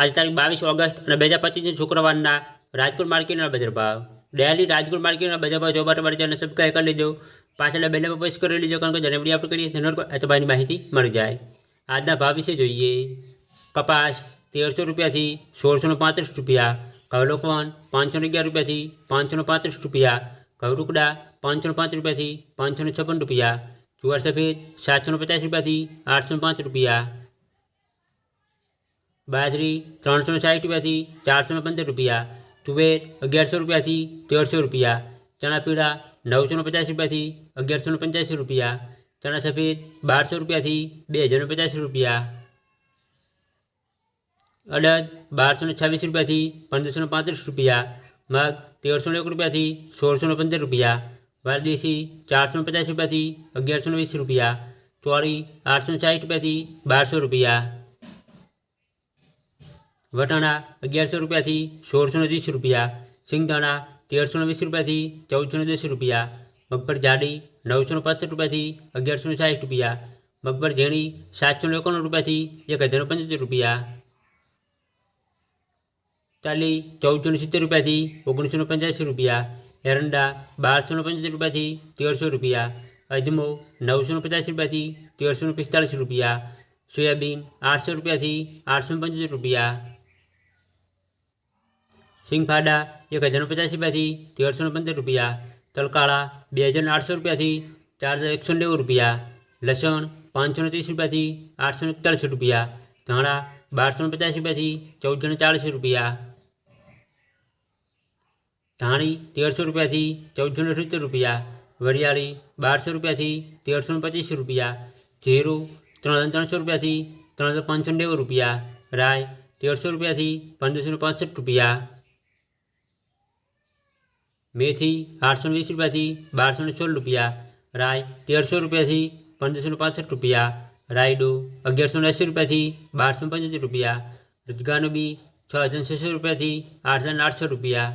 આજ તારીખ બાવીસ ઓગસ્ટ અને બે હજાર પચીસની શુક્રવારના રાજકોટ માર્કેટના બજાર ભાવ. ડેલી રાજકોટ માર્કેટના બજાર ભાવ જોવા માટે ચેનલ સબસ્ક્રાઈબ કરી લેજો. પાછળ બેલે પર પ્રેસ કરી લેજો, કારણ કે જેને આપણે કરીએ તેનો અચબાની માહિતી મળી જાય. આજના ભાવ વિશે જોઈએ. કપાસ તેરસો રૂપિયાથી સોળસો ને પાંત્રીસ રૂપિયા ઘઉં લોકવન પાંચસો અગિયાર રૂપિયાથી પાંચસો પાંત્રીસ રૂપિયા ઘઉં ટુકડા પાંચસો પાંચ રૂપિયાથી પાંચસો છપ્પન રૂપિયા, જુવાર સફેદ સાતસો પચાસ રૂપિયાથી આઠસો પાંચ રૂપિયા બાજરી ત્રણસો સાઠ રૂપિયાથી ચારસો પંદર રૂપિયા, તુવેર અગિયારસો રૂપિયાથી તેરસો રૂપિયા ચણા પીળા નવસો પચાસ રૂપિયાથી અગિયારસો પંચ્યાસી રૂપિયા, ચણા સફેદ બારસો રૂપિયાથી બે હજાર પચાસ રૂપિયા, અડદ બારસો છવ્વીસ રૂપિયાથી પંદરસો પાંત્રીસ રૂપિયા, મગ તેરસો એક રૂપિયાથી સોળસો પંદર રૂપિયા, વાલદેશી ચારસો પચાસ રૂપિયાથી અગિયારસો વીસ રૂપિયા, ચોળી આઠસો સાઠ રૂપિયાથી બારસો રૂપિયા વટાણા અગિયારસો રૂપિયાથી સોળસો ને ત્રીસ રૂપિયા, સિંગદાણા તેરસો ને વીસ રૂપિયાથી ચૌદસો દસ રૂપિયા, મગફળ જાડી નવસો પાસઠ રૂપિયાથી અગિયારસો સાઠ રૂપિયા, મગફળ ઝીણી સાતસો એકોણું રૂપિયાથી એક હજાર પંચોતેર રૂપિયા. ચાલી ચૌદસો સિત્તેર રૂપિયાથી ઓગણીસો ને પંચ્યાસી રૂપિયા, એરંડા બારસો પંચોતેર રૂપિયાથી તેરસો રૂપિયા, અજમો નવસો પચાસ રૂપિયાથી તેરસો પિસ્તાળીસ રૂપિયા, સોયાબીન આઠસો રૂપિયાથી આઠસો પંચોતેર રૂપિયા. સિંગફાડા, એક હજાર ને પચાસ રૂપિયાથી તેરસો ને પંદર રૂપિયા. તલકાળા, બે હજાર ને આઠસો રૂપિયાથી ચાર હજાર એકસો ને નેવું રૂપિયા. લસણ, પાંચસો ને ત્રીસ રૂપિયાથી આઠસો ને એકતાળીસ રૂપિયા. ધાણા, બારસો ને પચાસ રૂપિયાથી ચૌદસો ને ચાલીસ રૂપિયા. ધાણી, તેરસો રૂપિયાથી ચૌદસો ને સિત્તેર રૂપિયા. વરિયાળી, બારસો રૂપિયાથી તેરસો ને પચીસ રૂપિયા. જીરું ત્રણ હજાર ત્રણસો રૂપિયાથી ત્રણ હજાર પાંચસો ને નેવું રૂપિયા. રાય તેરસો રૂપિયાથી પંદરસો ને પાસઠ રૂપિયા. મેથી આઠસો વીસ રૂપિયાથી બારસો ને સોળ રૂપિયા રાય તેરસો રૂપિયાથી પંદરસો પાસઠ રૂપિયા, રાયડો અગિયારસો ને એંસી રૂપિયાથી બારસો પંચોતેર રૂપિયા રોજગારનો બી છ હજાર છસો રૂપિયાથી આઠ હજાર આઠસો રૂપિયા